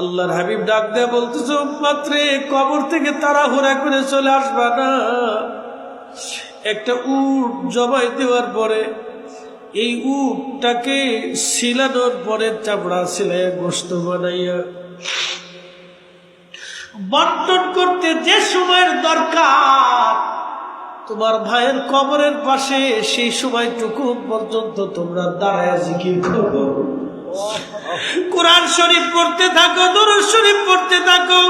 আল্লাহর হাবিব ডাক দেয়া বলতেছ মাত্রে কবর থেকে তাড়াহুড়া করে চলে আসবা না। একটা উট জবাই দেওয়ার পরে, এই উটটাকে শিলানোর পরে চাপড়া সিলাই গোস্ত বানাইয়া বন্টন করতে যে সময়ের দরকার, তোমার ভাইয়ের কবরের পাশে সেই সময়টুকু পর্যন্ত তোমরা দাঁড়ায় জিকির করো। কোরআন শরীফ পড়তে থাকো, দরুদ শরীফ পড়তে থাকো।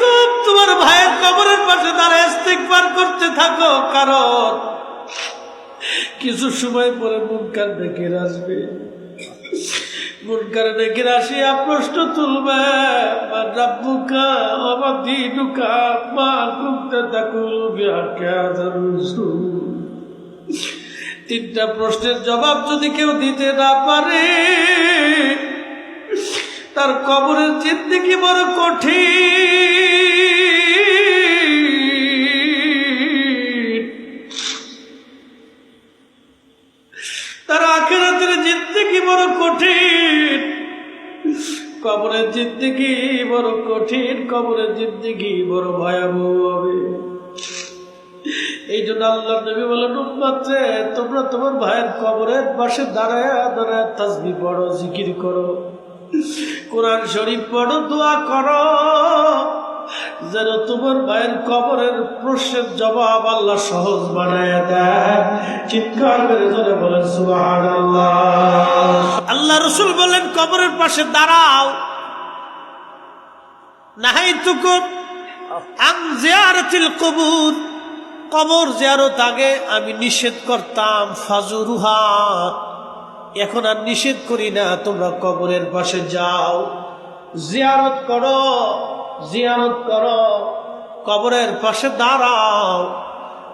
খুব তোমার ভাইয়ের কবরের পাশে দাঁড়ায় ইস্তিগফার করতে থাকো, কারণ কিছু সময় পরে মুনকার ডেকে আসবে। মুনকার ডেকে আসিয়া প্রশ্ন তুলবে। রাব্বুকা ওয়া মা তাকুলু বিহাক্কি হাযার রাসূল। তিনটা প্রশ্নের জবাব যদি কেউ দিতে না পারে, তার কবরের জিন্দিগি বড় কঠিন? তার আখেরাতের জিন্দিগি বড় কঠিন? কবরের জিন্দিগি বড় কঠিন? কবরের জিন্দিগি বড় ভয়াবহ হবে? এই জন্য আল্লাহ নবী বলেন, উম্মাতে, তোমরা তোমার ভাইয়ের কবরের পাশে দাঁড়ায় দাঁড়ায় তাজবি পড়ো, জিকির করো, কোরআন শরীফ পড়ো, দোয়া করো, যেন তোমার ভাইয়ের কবরের প্রশ্নের জবাব আল্লাহ সহজ বানায় দেয়। চিৎকার করে জোরে বলেন সুবাহ আল্লাহ রসুল বলেন, কবরের পাশে দাঁড়াও। নাহাই তুকুম আন জিয়ারাতিল কবুর। কবর জিয়ারত আগে আমি নিষেধ করতাম ফাজুরুহা এখন আর নিষেধ করি না, তোমরা কবরের পাশে যাও। জিয়ারত করো জিয়ারত করো, কবরের পাশে দাঁড়াও।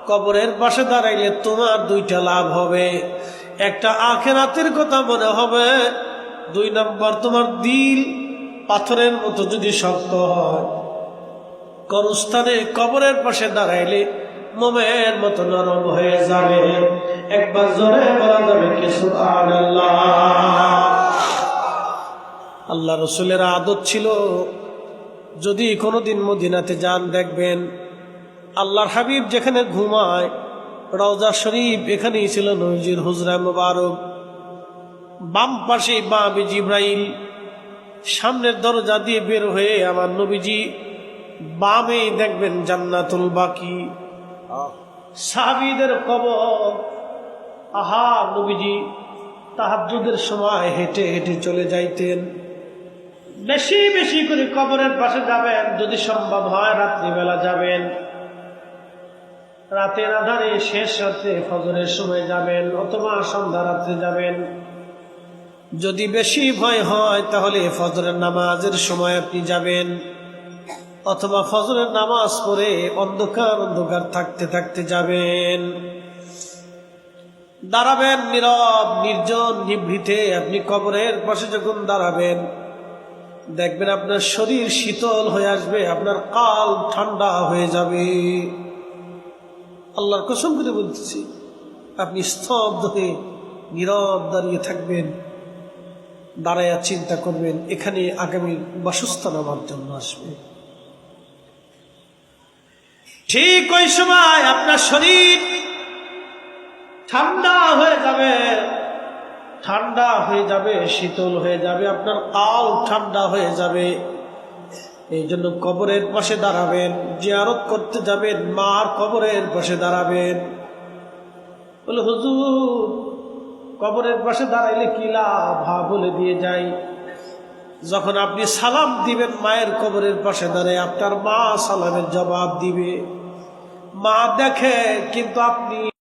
কবরের পাশে দাঁড়াইলে তোমার দুইটা লাভ হবে। একটা আখেরাতের কথা মনে হবে, দুই নম্বর তোমার দিল পাথরের মতো যদি শক্ত হয়। করস্থানে কবরের পাশে দাঁড়াইলে মোমের মতো নরম হয়ে যাবে। একবার জোরে বলা যাবে কিছু আল্লাহ রসুলের আদত ছিল, যদি কোনোদিন মদিনাতে যান দেখবেন, আল্লাহর হাবিব যেখানে ঘুমায়, রওজা শরীফ এখানেই ছিল নজির হুজরা মুবারক। বাম পাশে বাবি জিব্রাইল, সামনের দরজা দিয়ে বের হয়ে আমার নবীজি বামে দেখবেন জান্নাতুল বাকি। সাহাবিদের কবর। আহা, নবীজি তাহাজুদের সময় হেঁটে হেঁটে চলে যাইতেন। বেশি বেশি করে কবরের পাশে যাবেন, যদি সম্ভব হয় রাত্রিবেলা যাবেন। রাতের আধারে শেষ রাত্রে ফজরের সময় যাবেন, অথবা সন্ধ্যা রাত্রে যাবেন। যদি বেশি ভয় হয়, তাহলে ফজরের নামাজের সময় আপনি যাবেন। অথবা ফজরের নামাজ পড়ে অন্ধকার অন্ধকার থাকতে থাকতে যাবেন। দাঁড়াবেন নীরব, নির্জন, নিভৃতে। আপনি কবরের পাশে যখন দাঁড়াবেন, দেখবেন আপনার শরীর শীতল হয়ে আসবে, আপনার কাল ঠান্ডা হয়ে যাবে। আল্লাহর কসম করে বলতেছি, আপনি স্তব্ধ হয়ে নীরব দাঁড়িয়ে থাকবেন, দাঁড়াইয়া চিন্তা করবেন, এখানে আগামী বাসস্থান আমার জন্য আসবে। ঠিক ওই সময় আপনার শরীর ঠান্ডা হয়ে যাবে। ঠান্ডা হয়ে যাবে, শীতল হয়ে যাবে, আপনার কাল ঠান্ডা হয়ে যাবে। এই জন্য কবরের পাশে দাঁড়াবেন, জিয়ারত করতে যাবেন, মার কবরের পাশে দাঁড়াবেন। বলে, হুজুর, কবরের পাশে দাঁড়াইলে কি লাভ? বলে দিয়ে যাই। যখন আপনি সালাম দিবেন, মায়ের কবরের পাশে দাঁড়ায় আপনার মা সালামের জবাব দিবে। মা দেখে কিন্তু আপনি